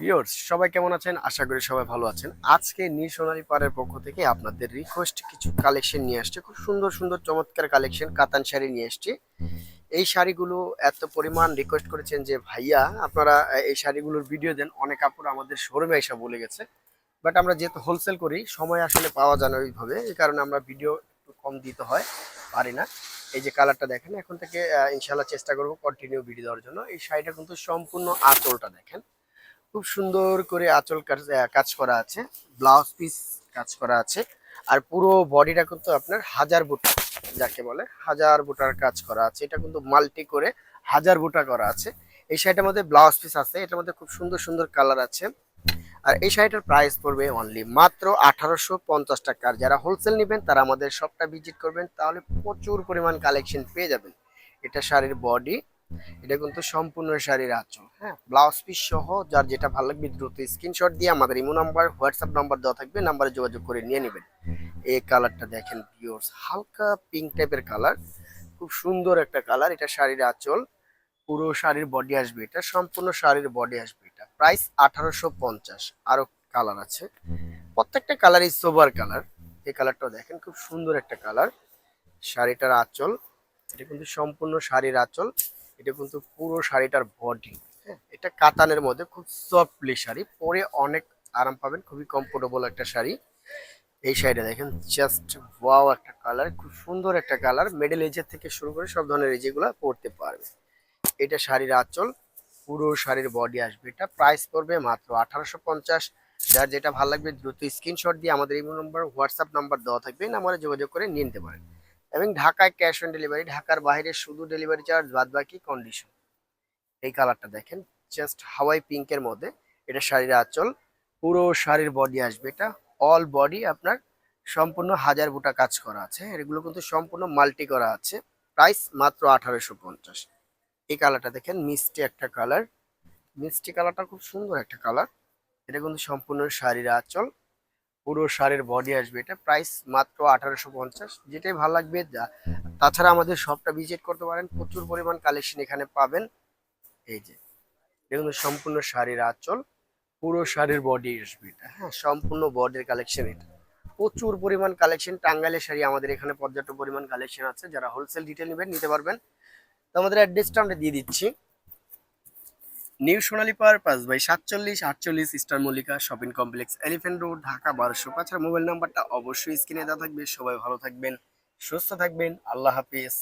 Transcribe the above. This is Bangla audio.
ভিউয়ার্স, সবাই কেমন আছেন? আশা করি সবাই ভালো আছেন। আজকে নীল সোনালী পাড়ের পক্ষ থেকে আপনাদের রিকোয়েস্ট কিছু কালেকশন নিয়ে আসছে। খুব সুন্দর সুন্দর, চমৎকার কালেকশন কাতান শাড়ি নিয়ে এসছি এই শাড়িগুলো এত পরিমাণ রিকোয়েস্ট করেছেন যে, ভাইয়া, আপনারা এই শাড়িগুলোর ভিডিও দেন। অনেক কাপড় আমাদের শোরুমে এসে বলে গেছে। বাট আমরা যেহেতু হোলসেল করি, সময় আসলে পাওয়া যায় না ওইভাবে। এই কারণে আমরা ভিডিও একটু কম দিতে হয়, পারি না। এই যে কালারটা দেখেন, এখন থেকে ইনশাল্লাহ চেষ্টা করব কন্টিনিউ ভিডিও দেওয়ার জন্য। এই শাড়িটা কিন্তু সম্পূর্ণ আঁচলটা দেখেন। খুব সুন্দর করে আঁচল কাজ করা আছে ব্লাউজ পিস কাজ করা আছে, আর পুরো বডিটা কিন্তু আপনার হাজার বুটা, যাকে বলে হাজার বুটার কাজ করা আছে। এটা কিন্তু মাল্টি করে হাজার বুটা করা আছে। এই শাড়িটার মধ্যে ব্লাউজ পিস আছে, এটার মধ্যে খুব সুন্দর সুন্দর কালার আছে। আর এই শাড়িটার প্রাইস পড়বে অনলি মাত্র আঠারোশো পঞ্চাশ টাকা। যারা হোলসেল নেবেন, তারা আমাদের শপটা ভিজিট করবেন, তাহলে প্রচুর পরিমাণ কালেকশন পেয়ে যাবেন। এটা শাড়ির বডি এটা কিন্তু সম্পূর্ণ শাড়ির আঁচল। হ্যাঁ। ব্লাউজ পিস সহ যার যেটা ভালো লাগবে দ্রুত স্ক্রিনশট দিয়ে আমাদের ইমো নাম্বার হোয়াটসঅ্যাপ নাম্বার দেওয়া থাকবে নাম্বারে যোগাযোগ করে নিয়ে নেবেন। এই কালারটা দেখেন পিওর হালকা পিঙ্ক টাইপের কালার। খুব সুন্দর একটা কালার এটা শাড়ির আঁচল। পুরো শাড়ির বডি আসবে এটা সম্পূর্ণ শাড়ির বডি আসবে এটা। প্রাইস আঠারোশো পঞ্চাশ আরও কালার আছে। প্রত্যেকটা কালারই সোবার কালার। এই কালারটাও দেখেন খুব সুন্দর একটা কালার। শাড়িটার আঁচল এটা কিন্তু সম্পূর্ণ শাড়ির আঁচল। এটা কিন্তু পুরো শাড়িটার বডি এটা কাতানের মধ্যে খুব সফটলি শাড়ি। পরে অনেক আরাম পাবেন, খুবই কমফোর্টেবল একটা শাড়ি। এই শাড়িটা দেখেন জাস্ট ওয়াও একটা কালার খুব সুন্দর একটা কালার মিডল এজের থেকে শুরু করে সব ধরনের এজেগুলো পরতে পারবে। এটা শাড়ির আঁচল, পুরো শাড়ির বডি আসবে। এটা প্রাইস পড়বে মাত্র আঠারোশো পঞ্চাশ। যার যেটা ভালো লাগবে দ্রুত স্ক্রিনশট দিয়ে আমাদের এই নম্বর হোয়াটসঅ্যাপ নাম্বার দেওয়া থাকবে। নাম্বারে যোগাযোগ করে নিয়ে নিতে পারেন। এবং ঢাকায় ক্যাশ অন ডেলিভারি ঢাকার বাইরে শুধু ডেলিভারি চার্জ বাদ বাকি কন্ডিশন এই কালারটা দেখেন জাস্ট হাওয়াই পিঙ্কের মধ্যে। এটা শাড়ির আঁচল, পুরো শাড়ির বডি আসবে এটা। অল বডি আপনার সম্পূর্ণ হাজার বুটা কাজ করা আছে। এগুলো কিন্তু সম্পূর্ণ মাল্টি করা আছে। প্রাইস মাত্র আঠারোশো পঞ্চাশ। এই কালারটা দেখেন, মিষ্টি একটা কালার মিষ্টি কালারটা খুব সুন্দর একটা কালার এটা কিন্তু সম্পূর্ণ শাড়ির আঁচল। পুরো শাড়ির বডি আসবে। এটা প্রাইস মাত্র আঠারোশো পঞ্চাশ। যেটাই ভালো লাগবে তাছাড়া আমাদের শপটা ভিজিট করতে পারেন। প্রচুর পরিমাণ কালেকশন এখানে পাবেন। এই যে, দেখুন সম্পূর্ণ শাড়ির আঁচল, পুরো শাড়ির বডি আসবে এটা। হ্যাঁ সম্পূর্ণ বডির কালেকশন এটা। প্রচুর পরিমাণ কালেকশন টাঙ্গাইলের শাড়ি আমাদের এখানে পর্যাপ্ত পরিমাণ কালেকশন আছে। যারা হোলসেল ডিটেল নেবেন, নিতে পারবেন। তো আমাদের অ্যাড্রেসটা আমরা দিয়ে দিচ্ছি। নিউ সোনালী পার পাঁচ বাই সাতচল্লিশ, আটচল্লিশ, star Mallika, shopping complex elephant road, Dhaka বারোশো পাঁচের মোবাইল নাম্বারটা অবশ্যই স্ক্রিনে দেওয়া থাকবে। সবাই ভালো থাকবেন, সুস্থ থাকবেন। আল্লাহ হাফিজ।